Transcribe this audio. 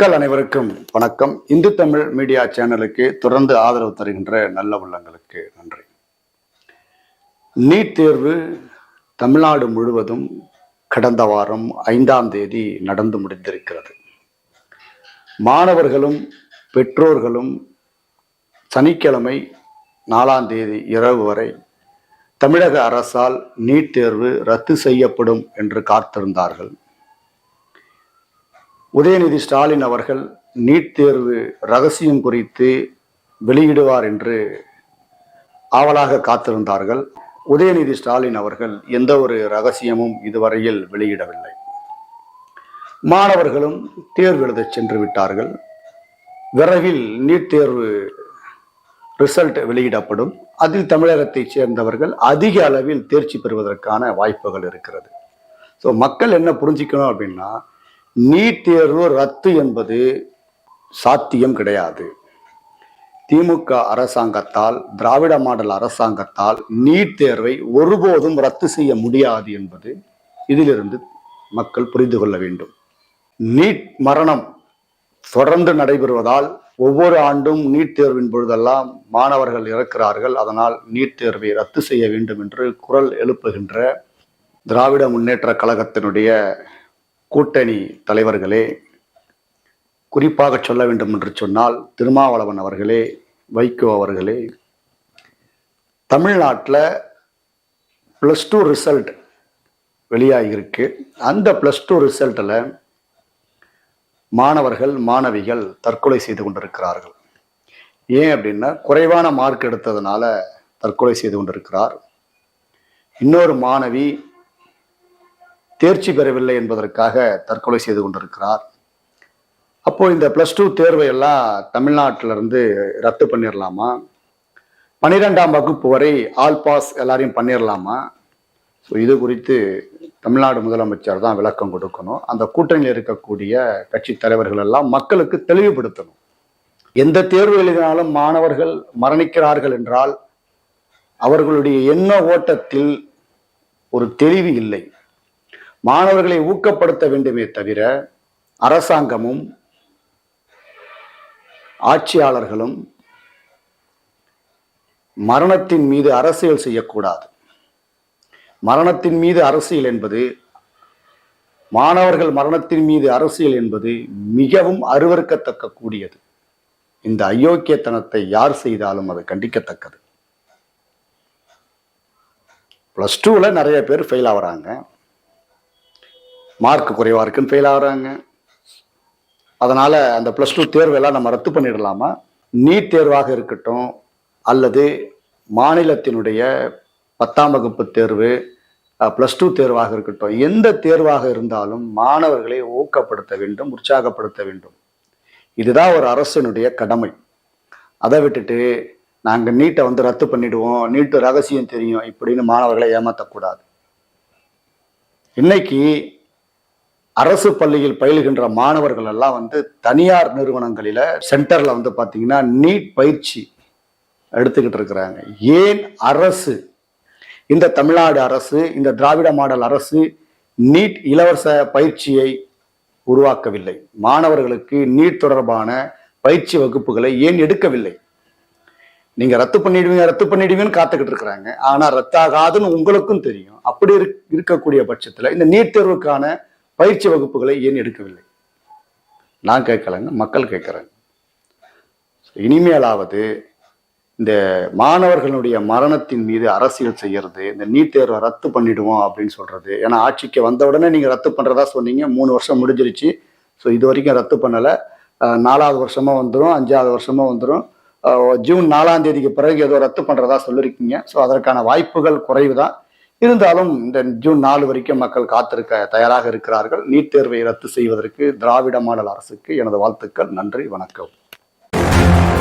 மக்கள் அனைவருக்கும் வணக்கம். இந்து தமிழ் மீடியா சேனலுக்கு தொடர்ந்து ஆதரவு தருகின்ற நல்ல உள்ளங்களுக்கு நன்றி. நீட் தேர்வு தமிழ்நாடு முழுவதும் கடந்த வாரம் ஐந்தாம் தேதி நடந்து முடிந்திருக்கிறது. மாணவர்களும் பெற்றோர்களும் சனிக்கிழமை நாலாம் தேதி இரவு வரை தமிழக அரசால் நீட் தேர்வு ரத்து செய்யப்படும் என்று காத்திருந்தார்கள். உதயநிதி ஸ்டாலின் அவர்கள் நீட் தேர்வு ரகசியம் குறித்து வெளியிடுவார் என்று ஆவலாக காத்திருந்தார்கள். உதயநிதி ஸ்டாலின் அவர்கள் எந்த ஒரு ரகசியமும் இதுவரையில் வெளியிடவில்லை. மாணவர்களும் தேர்வு எழுத சென்று விட்டார்கள். விரைவில் நீட் தேர்வு ரிசல்ட் வெளியிடப்படும். அதில் தமிழகத்தைச் சேர்ந்தவர்கள் அதிக அளவில் தேர்ச்சி பெறுவதற்கான வாய்ப்புகள் இருக்கிறது. ஸோ மக்கள் என்ன புரிஞ்சுக்கணும் அப்படின்னா நீட் தேர்வு ரத்து என்பது சாத்தியம் கிடையாது. திமுக அரசாங்கத்தால் திராவிட மாடல் அரசாங்கத்தால் நீட் தேர்வை ஒருபோதும் ரத்து செய்ய முடியாது என்பது இதிலிருந்து மக்கள் புரிந்து கொள்ள வேண்டும். நீட் மரணம் தொடர்ந்து நடைபெறுவதால் ஒவ்வொரு ஆண்டும் நீட் தேர்வின் பொழுதெல்லாம் மாணவர்கள் இறக்கிறார்கள். அதனால் நீட் தேர்வை ரத்து செய்ய வேண்டும் என்று குரல் எழுப்புகின்ற திராவிட முன்னேற்ற கழகத்தினுடைய கூட்டணி தலைவர்களே குறிப்பாக சொல்ல வேண்டும் என்று சொன்னால் திருமாவளவன் அவர்களே வைகோ அவர்களே தமிழ்நாட்டில் ப்ளஸ் டூ ரிசல்ட் வெளியாகியிருக்கு. அந்த ப்ளஸ் டூ ரிசல்ட்டில் மாணவர்கள் மாணவிகள் தற்கொலை செய்து கொண்டிருக்கிறார்கள். ஏன் அப்படின்னா குறைவான மார்க் எடுத்ததுனால தற்கொலை செய்து கொண்டிருக்கிறார். இன்னொரு மாணவி தேர்ச்சி பெறவில்லை என்பதற்காக தற்கொலை செய்து கொண்டிருக்கிறார். அப்போ இந்த ப்ளஸ் டூ தேர்வை எல்லாம் தமிழ்நாட்டில இருந்து ரத்து பண்ணிடலாமா பன்னிரெண்டாம் வகுப்பு வரை ஆல் பாஸ் எல்லாரையும் பண்ணிடலாமா ஸோ இது குறித்து தமிழ்நாடு முதலமைச்சர் தான் விளக்கம் கொடுக்கணும். அந்த கூட்டணியில் இருக்கக்கூடிய கட்சி தலைவர்கள் எல்லாம் மக்களுக்கு தெளிவுபடுத்தணும். எந்த தேர்வு எழுதினாலும் மாணவர்கள் மரணிக்கிறார்கள் என்றால் அவர்களுடைய எண்ண ஓட்டத்தில் ஒரு தெளிவு இல்லை. மாணவர்களை ஊக்கப்படுத்த வேண்டுமே தவிர அரசாங்கமும் ஆட்சியாளர்களும் மரணத்தின் மீது அரசியல் செய்யக்கூடாது. மரணத்தின் மீது அரசியல் என்பது மாணவர்கள் மரணத்தின் மீது அரசியல் என்பது மிகவும் அருவறுக்கத்தக்க கூடியது இந்த அயோக்கியத்தனத்தை யார் செய்தாலும் அது கண்டிக்கத்தக்கது. ப்ளஸ் டூவில் நிறைய பேர் ஃபெயில் ஆகிறாங்க. மார்க் குறைவாக இருக்குன்னு ஃபெயில் ஆகிறாங்க. அதனால் அந்த ப்ளஸ் டூ தேர்வெல்லாம் நம்ம ரத்து பண்ணிடலாமா? நீட் தேர்வாக இருக்கட்டும் அல்லது மாநிலத்தினுடைய பத்தாம் வகுப்பு தேர்வு ப்ளஸ் டூ தேர்வாக இருக்கட்டும் எந்த தேர்வாக இருந்தாலும் மாணவர்களை ஊக்கப்படுத்த வேண்டும் உற்சாகப்படுத்த வேண்டும். இதுதான் ஒரு அரசனுடைய கடமை. அதை விட்டுட்டு நாங்கள் நீட்டை வந்து ரத்து பண்ணிடுவோம் நீட்டு ரகசியம் தெரியும் இப்படின்னு மாணவர்களை ஏமாற்றக்கூடாது இன்னைக்கு அரசு பள்ளியில் பயில்கின்ற மாணவர்கள் எல்லாம் வந்து தனியார் நிறுவனங்களில சென்டர்ல வந்து பாத்தீங்கன்னா நீட் பயிற்சி எடுத்துக்கிட்டு இருக்கிறாங்க. ஏன் அரசு இந்த தமிழ்நாடு அரசு இந்த திராவிட மாடல் அரசு நீட் இலவச பயிற்சியை உருவாக்கவில்லை? மாணவர்களுக்கு நீட் தொடர்பான பயிற்சி வகுப்புகளை ஏன் எடுக்கவில்லை? நீங்க ரத்து பண்ணிடுவீங்க ரத்து பண்ணிடுவீங்கன்னு காத்துக்கிட்டு இருக்கிறாங்க. ஆனா ரத்தாகாதுன்னு உங்களுக்கும் தெரியும். அப்படி இருக்கக்கூடிய பட்சத்துல இந்த நீட் தேர்வுக்கான பயிற்சி வகுப்புகளை ஏன் எடுக்கவில்லை? நான் கேட்கலங்க மக்கள் கேட்குறாங்க. இனிமேலாவது இந்த மாணவர்களுடைய மரணத்தின் மீது அரசியல் செய்யறது இந்த நீட் தேர்வை ரத்து பண்ணிடுவோம் அப்படின்னு சொல்றது. ஏன்னா ஆட்சிக்கு வந்த உடனே நீங்கள் ரத்து பண்ணுறதா சொன்னீங்க மூணு வருஷம் முடிஞ்சிருச்சு. ஸோ இது வரைக்கும் ரத்து பண்ணலை. நாலாவது வருஷமா வந்துடும் அஞ்சாவது வருஷமா வந்துடும் ஜூன் நாலாம் தேதிக்கு பிறகு ஏதோ ரத்து பண்ணுறதா சொல்லியிருக்கீங்க ஸோ அதற்கான வாய்ப்புகள் குறைவு தான் இருந்தாலும் இந்த ஜூன் நாலு வரைக்கும் மக்கள் காத்திருக்க தயாராக இருக்கிறார்கள். நீட் தேர்வை ரத்து செய்வதற்கு திராவிட மாடல் அரசுக்கு எனது வாழ்த்துக்கள். நன்றி வணக்கம்.